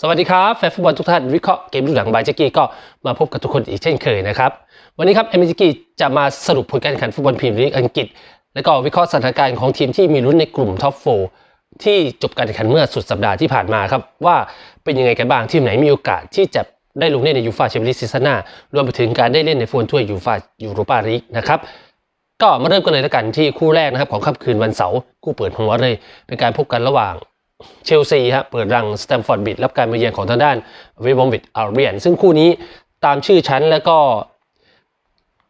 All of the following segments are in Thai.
สวัสดีครับแฟนฟุตบอลทุกท่านวิเคราะห์เกมลูกหลังบายเจกี้ก็มาพบกับทุกคนอีกเช่นเคยนะครับ วันนี้ครับเอ็มเจกี้จะมาสรุปผลการแข่งขันฟุตบอลพรีเมียร์ลีกอังกฤษ แล้วก็วิเคราะห์สถานการณ์ของทีมที่มีลุ้นในกลุ่มท็อปโฟที่จบการแข่งขันเมื่อสุดสัปดาห์ที่ผ่านมาครับ ว่าเป็นยังไงกันบ้างทีมไหนมีโอกาสที่จะได้ลงเล่นในยูฟาแชมเปี้ยนลีกซีซั่นหน้ารวมไปถึงการได้เล่นในฟุตบอลถ้วยยูฟายูโรปาลีกนะครับก็มาเริ่มกันเลยแล้วกันที่คู่แรกนะครับของค่ำคืนวันเสาร์คู่เปิดหัวเลยเป็นการพบกันระหว่าง เชลซีฮะเปิดรังสแตมฟอร์ดบิดรับการมาเยือนของทางด้านเวบอมบิดอาร์เบียนซึ่งคู่นี้ตามชื่อชั้นแล้วก็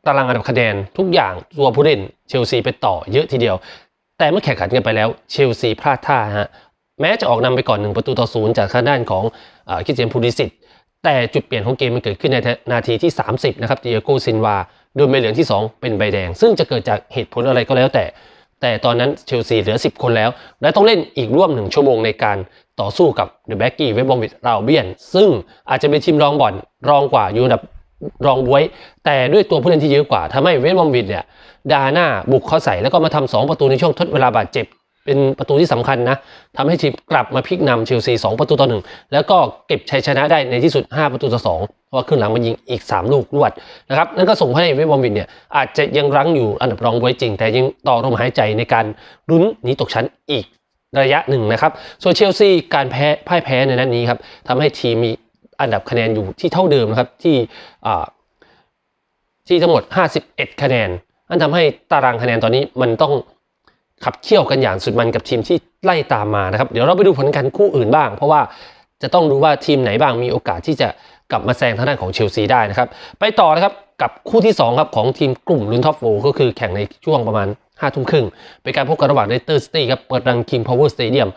ตารางอันดับคะแนนทุกอย่างตัวผู้เล่นเชลซีไปต่อเยอะทีเดียว แต่เมื่อแข่งขันกันไปแล้วเชลซีพลาดท่าฮะแม้จะออกนำไปก่อนหนึ่งประตูต่อศูนย์จากทางด้านของคิเจนพูดิสิตแต่จุดเปลี่ยนของเกมมันเกิดขึ้นในนาทีที่ 30 นะครับเดียโกซินวาโดนใบเหลืองที่ 2 เป็นใบแดง ซึ่งจะเกิดจากเหตุผลอะไรก็แล้วแต่ แต่ตอนนั้นเชลซีเหลือ 10 คนแล้ว และต้องเล่นอีกร่วม1ชั่วโมงในการต่อสู้กับเดอะแบ็กกี้เวบบอมบิดราเบียน ซึ่งอาจจะเป็นทีมรองบอลรองกว่าอยู่อันดับรองบวย แต่ด้วยตัวผู้เล่นที่เยอะกว่าทำให้เวบบอมบิดเนี่ยดาหน้าบุกเข้าใส่แล้วก็มาทำสองประตูในช่วงทดเวลาบาดเจ็บ เป็นประตูที่สำคัญนะทำให้ทีมกลับมาพลิกนำเชลซี 2 ประตูต่อหนึ่งแล้วก็เก็บชัยชนะได้ในที่สุด 5 ประตูต่อ2เพราะว่าขึ้นหลังมายิงอีก 3 ลูกรวดนะครับนั่นก็ส่งให้เวบอมวินเนี่ยอาจจะยังรั้งอยู่อันดับรองไว้จริง แต่ยังต่อลมหายใจในการลุ้นหนีตกชั้นอีกระยะหนึ่งนะครับส่วนเชลซีการแพ้พ่ายแพ้ในนัดนี้ครับทำให้ทีมมีอันดับคะแนนอยู่ที่เท่าเดิมนะครับที่อ่าที่ทั้งหมด 51 คะแนนนั่นทำให้ตารางคะแนนตอนนี้มันต้อง ขับเคี่ยวกันอย่างสุดมันกับทีมที่ไล่ตามมานะครับ เดี๋ยวเราไปดูผลการคู่อื่นบ้าง เพราะว่าจะต้องรู้ว่าทีมไหนบ้างมีโอกาสที่จะกลับมาแซงทางด้านของเชลซีได้นะครับ ไปต่อนะครับกับคู่ที่2ครับของทีมกลุ่มลุนท็อปโฟก็คือแข่งในช่วงประมาณ5้าทุ่มครึ่งเป็นการพบกันระหว่างเลสเตอร์ซิตี้ครับเปิดรังคิงพาวเวอร์สเตเดียม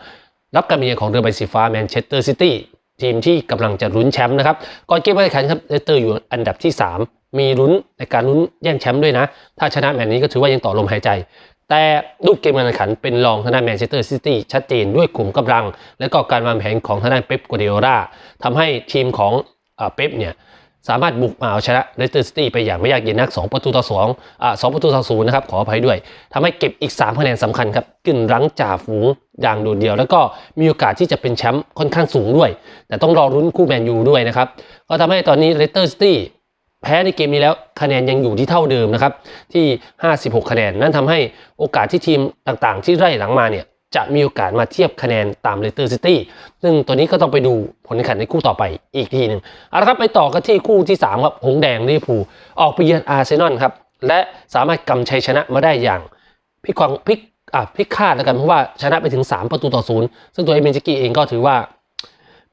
รับการมาเยือนของเรือใบสีฟ้าแมนเชสเตอร์ซิตี้ทีมที่กำลังจะลุ้นแชมป์นะครับ ก่อนเกมการแข่งขันครับเลสเตอร์อยู่อันดับที่ 3 มีลุ้นในการลุ้นแย่งแชมป์ด้วยนะ ถ้าชนะแมตช์นี้ก็ถือว่ายังต่อลมหายใจ แต่รูปเกมการแข่งขันเป็นรองทางด้านแมนเชสเตอร์ซิตี้ชัดเจนด้วยขุมกำลัง และก็การวางแผนของทางด้านเป๊ปกัวเดโอราทำให้ทีมของเป๊ปเนี่ยสามารถบุกมาเอาชนะเลสเตอร์ซิตี้ไปอย่างไม่ยากเย็นนัก 2 ประตูต่อ2อ่า2ประตูต่อ0นะครับ ขออภัยด้วยทำให้เก็บอีก 3 คะแนนสำคัญครับขึ้นรั้งจ่าฝูงอย่างโดดเดี่ยว แล้วก็มีโอกาสที่จะเป็นแชมป์ค่อนข้างสูงด้วย แต่ต้องรอรุ้นคู่แมนยูด้วยนะครับ ก็ทำให้ตอนนี้เลสเตอร์ซิตี้ แพ้ในเกมนี้แล้วคะแนนยังอยู่ที่เท่าเดิมนะครับที่ 56 คะแนน นั่นทำให้โอกาสที่ทีมต่างๆ ที่ไล่หลังมาเนี่ยจะมีโอกาสมาเทียบคะแนนตามเลสเตอร์ซิตี้ซึ่งตัวนี้ก็ต้องไปดูผลแข่งขันในคู่ต่อไปอีกทีหนึ่งเอาละครับไปต่อกันที่คู่ที่ 3 ครับ หงแดงลิเวอร์พูลออกไปเยือนอาร์เซนอลครับ และสามารถกำชัยชนะมาได้อย่างพิความพลิกอะพิกคาดแล้วกันเพราะว่าชนะไปถึง 3 ประตูต่อศูนย์ซึ่งตัวเอเมนจิกี้เองก็ถือว่า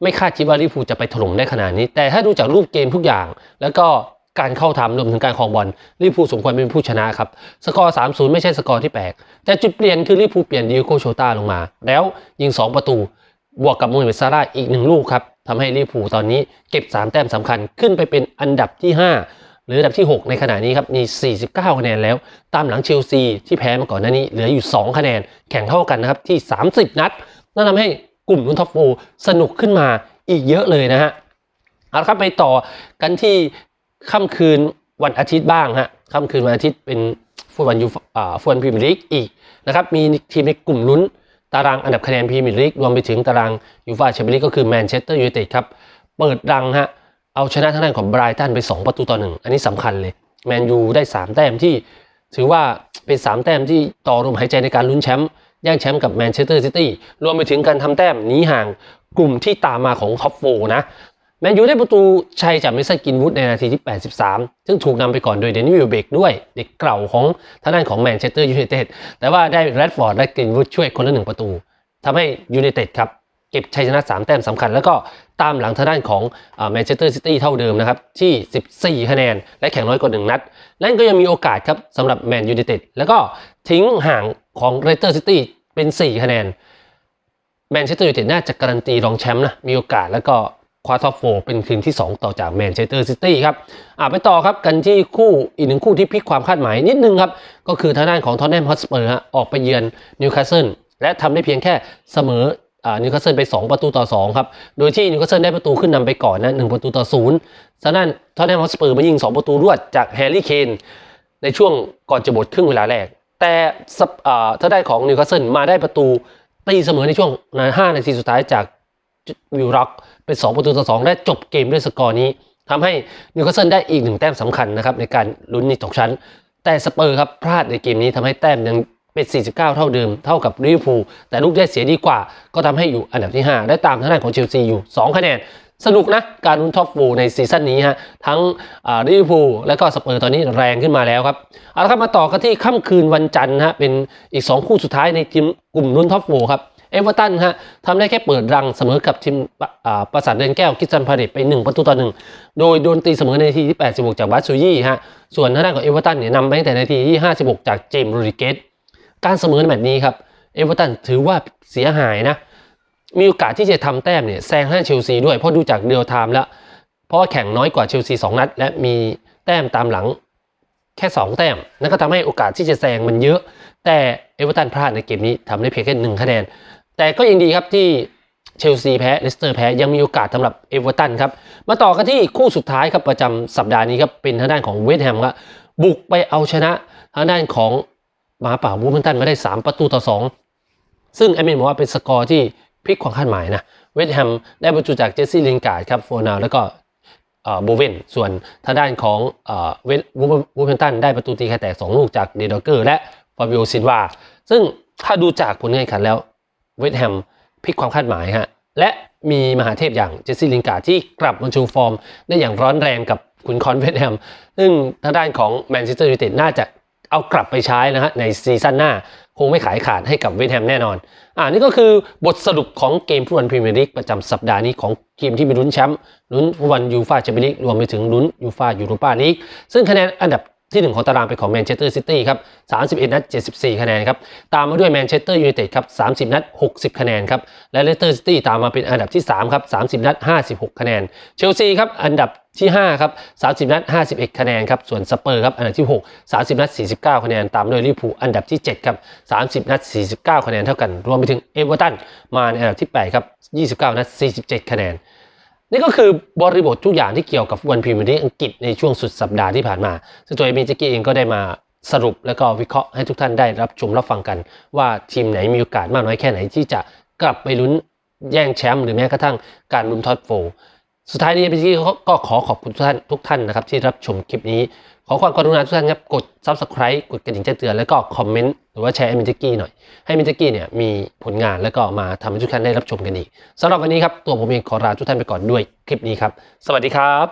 ไม่คาดคิดว่าลิเวอร์พูลจะไปถล่มได้ขนาดนี้ แต่ถ้าดูจากรูปเกมทุกอย่าง แล้วก็ การเข้าทำรวมถึงการครองบอลลิเวอร์พูสมควรเป็นผู้ชนะครับ สกอร์ 3-0 ไม่ใช่สกอร์ที่แปลก แต่จุดเปลี่ยนคือลิเวอร์พูเปลี่ยนดิโกโชต้าลงมา แล้วยิง 2 ประตู บวกกับมูฮัมเมซาร่าอีก 1 ลูกครับทำให้ลิเวอร์พูตอนนี้เก็บ 3 แต้มสำคัญขึ้นไปเป็นอันดับที่ 5 หรืออันดับที่ 6 ในขณะนี้ครับมี 49 คะแนนแล้ว ตามหลังเชลซีที่แพ้มาก่อนหน้านี้เหลืออยู่ 2 คะแนน แข่งเท่ากันนะครับที่ 30 นัดนั่นทำให้กลุ่มรุ่นท็อปโฟสนุกขึ้นมาอีกเยอะเลยนะฮะเอาละครับไปต่อกันที่ ค่ำคืนวันอาทิตย์บ้างฮะค่ำคืนวันอาทิตย์เป็นฟุตบอลยูอ่าฟุตบอลพรีเมียร์ลีกอีกนะครับมีทีมในกลุ่มลุ้นตารางอันดับคะแนนพรีเมียร์ลีกรวมไปถึงตารางยูฟ่าแชมเปี้ยนลีกก็คือแมนเชสเตอร์ยูไนเต็ดครับเปิดรังฮะเอาชนะทางด้านของไบรตันไป 2 ประตูต่อหนึ่งอันนี้สำคัญเลยแมนยูได้ 3 แต้มที่ ถือว่าเป็น 3 แต้มที่ต่อลมหายใจในการลุ้นแชมป์แย่งแชมป์กับแมนเชสเตอร์ซิตี้รวมไปถึงการทำแต้มหนีห่างกลุ่มที่ตามมาของท็อปโฟนะ แมนยูได้ประตูชัยจากเมสันกินวูดในนาทีที่ 83 ซึ่งถูกนำไปก่อนโดยเดนิวิลเบกด้วย เด็กเก่าของทางด้านของแมนเชสเตอร์ยูไนเต็ดแต่ว่าได้แรดฟอร์ดและกินวูดช่วยคนละหนึ่งประตูทำให้ยูไนเต็ดครับเก็บชัยชนะ 3 แต้มสำคัญ แล้วก็ตามหลังทางด้านของแมนเชสเตอร์ซิตี้เท่าเดิมนะครับ ที่ 14 คะแนน และแข่งน้อยกว่า 1 นัด นั่นก็ยังมีโอกาสครับสำหรับแมนยูไนเต็ดแล้วก็ทิ้งห่างของเรสเตอร์ซิตี้เป็น 4 คะแนนแมนเชสเตอร์ยูไนเต็ดน่าจะการันตีรองแชมป์นะมีโอกาสแล้วก็ คว้าท็อปโฟเป็นคืนที่ 2 ต่อจากแมนเชสเตอร์ซิตี้ครับอ่าไปต่อครับกันที่คู่อีกหนึ่งคู่ที่พลิกความคาดหมายนิดนึงครับ ก็คือทางด้านของทอนแนมฮอตสเปอร์ฮะออกไปเยือนนิวคาสเซิลและทำได้เพียงแค่เสมออ่านิวคาสเซิลไป 2 ประตูต่อ 2 ครับ โดยที่นิวคาสเซิลได้ประตูขึ้นนำไปก่อนนะหประตูต่อศูนย์ทางด้านทอนแนมฮอตสเปอร์มายิง 2 ประตูรวดจากแฮร์รี่เคนในช่วงก่อนจะหมดครึ่งเวลาแรก แต่อ่าถ้าได้ของนิวคาสเซิลมาได้ประตูตีเสมอในช่วง 5 นาทีสุดท้ายจาก วิลร็อกเป็น 2 ประตูต่อ2และจบเกมด้วยสกอร์นี้ทำให้นิวคาสเซิลได้อีกหนึ่งแต้มสำคัญนะครับในการลุ้นหนีตกชั้น แต่สเปอร์ครับพลาดในเกมนี้ทำให้แต้มยังเป็น 49 เท่าเดิม เท่ากับลิเวอร์พูลแต่ลูกได้เสียดีกว่า ก็ทำให้อยู่อันดับที่ 5 ได้ตามทางด้านของเชลซีอยู่ 2 คะแนน สนุกนะ การลุ้นท็อปโฟในซีซั่นนี้ฮะ ทั้งลิเวอร์พูลและก็สเปอร์ตอนนี้แรงขึ้นมาแล้วครับ เอาละครับมาต่อกันที่ค่ำคืนวันจันทร์ฮะ เป็นอีก 2 คู่สุดท้ายในทีมกลุ่มลุ้นท็อปโฟครับ เอเวอร์ตันฮะทำได้แค่เปิดรังเสมอกับทีมปราสาทเดินแก้วกิจซันพาเดตไป 1 ประตูต่อ1โดยโดนตีเสมอในนาทีที่ 86 จากบัตซูยี่ฮะส่วนทางด้านของเอเวอร์ตันเนี่ยนำไปตั้งแต่นาทีที่ 56 จากเจมส์โรดริเกสการเสมอในแมตช์นี้ครับเอเวอร์ตันถือว่าเสียหายนะมีโอกาสที่จะทำแต้มเนี่ยแซงให้เชลซีด้วยเพราะดูจากเรียลไทม์แล้ว เพราะว่าแข่งน้อยกว่าเชลซีสองนัด และมีแต้มตามหลัง แค่ 2 แต้ม นั่นก็ทำให้โอกาสที่จะแซงมันเยอะ แต่เอเวอร์ตันพลาดในเกมนี้ทำได้เพียงแค่หนึ่งคะแนน แต่ก็ยังดีครับที่เชลซีแพ้เลสเตอร์แพ้ยังมีโอกาสสำหรับเอเวอร์ตันครับ มาต่อกันที่คู่สุดท้ายครับประจำสัปดาห์นี้ครับเป็นทางด้านของเวสต์แฮมครับบุกไปเอาชนะทางด้านของหมาป่าบูฟเฟนตันมาได้ 3 ประตูต่อ 2 ซึ่งแอดมินบอกว่าเป็นสกอร์ที่พลิกความคาดหมายนะเวสต์แฮมได้ประตูจากเจสซี่ลินการ์ดครับโฟนาแล้วก็ โบเวนส่วนทางด้านของเวสวูเฟนตันได้ประตูตีแค่แตก 2 ลูกจากเดดอเกอร์ และฟาบิโอซินวาซึ่งถ้าดูจากผลงานแข่งขันแล้วเวสต์แฮมพลิกความคาดหมายฮะและมีมหาเทพอย่างเจสซี่ลิงการ์ที่กลับมาชูฟอร์ม ได้อย่างร้อนแรงกับขุนคอนเวสต์แฮมซึ่งทางด้านของแมนเชสเตอร์ยูไนเต็ดน่าจะ เอากลับไปใช้นะฮะในซีซั่นหน้า คงไม่ขายขาดให้กับเวสต์แฮมแน่นอน อ่านี่ก็คือบทสรุปของเกมฟุตบอลพรีเมียร์ลีกประจำสัปดาห์นี้ของทีมที่มีลุ้นแชมป์ลุ้นฟุตบอลยูฟ่าแชมเปี้ยนลีกรวมไปถึงลุ้นยูฟ่ายูโรปาลีกซึ่งคะแนนอันดับที่ 1 ของตารางเป็นของแมนเชสเตอร์ซิตี้ครับ 31 นัด 74 คะแนนครับ ตามมาด้วยแมนเชสเตอร์ยูไนเต็ดครับ 30 นัด 60 คะแนนครับ และเลสเตอร์ซิตี้ตามมาเป็นอันดับที่ 3 ครับ 30 นัด 56 คะแนน เชลซีครับ อันดับ ที่ 5 ครับ 30 นัด 51 คะแนนครับ ส่วนสเปอร์ครับ อันดับที่ 6 30 นัด 49 คะแนน ตามด้วยลิเวอร์พูลอันดับที่ 7 ครับ 30 นัด 49 คะแนนเท่ากัน รวมไปถึงเอเวอร์ตันมาในอันดับที่ 8 ครับ 29 นัด 47 คะแนน นี่ก็คือบริบททุกอย่างที่เกี่ยวกับฟุตบอลพรีเมียร์ลีกอังกฤษในช่วงสุดสัปดาห์ที่ผ่านมา ซึ่งตัวเอมิจิกี้เองก็ได้มาสรุปแล้วก็วิเคราะห์ให้ทุกท่านได้รับชมรับฟังกัน ว่าทีมไหนมีโอกาสมากน้อยแค่ไหนที่จะกลับไปลุ้นแย่งแชมป์หรือแม้กระทั่งการลุ้นท็อปโฟ สุดท้ายนี้เอมิจิกี้ก็ขอขอบคุณทุกท่านทุกท่านนะครับที่รับชมคลิปนี้ ขอความกรุณาทุกท่านครับกด subscribe กดกระดิ่งแจ้งเตือนแล้วก็คอมเมนต์หรือว่าแชร์ให้มินจิกี้หน่อย ให้มินจิกี้เนี่ยมีผลงานแล้วก็มาทำให้ทุกท่านได้รับชมกันอีกสำหรับวันนี้ครับตัวผมเองขอลาทุกท่านไปก่อนด้วยคลิปนี้ครับ สวัสดีครับ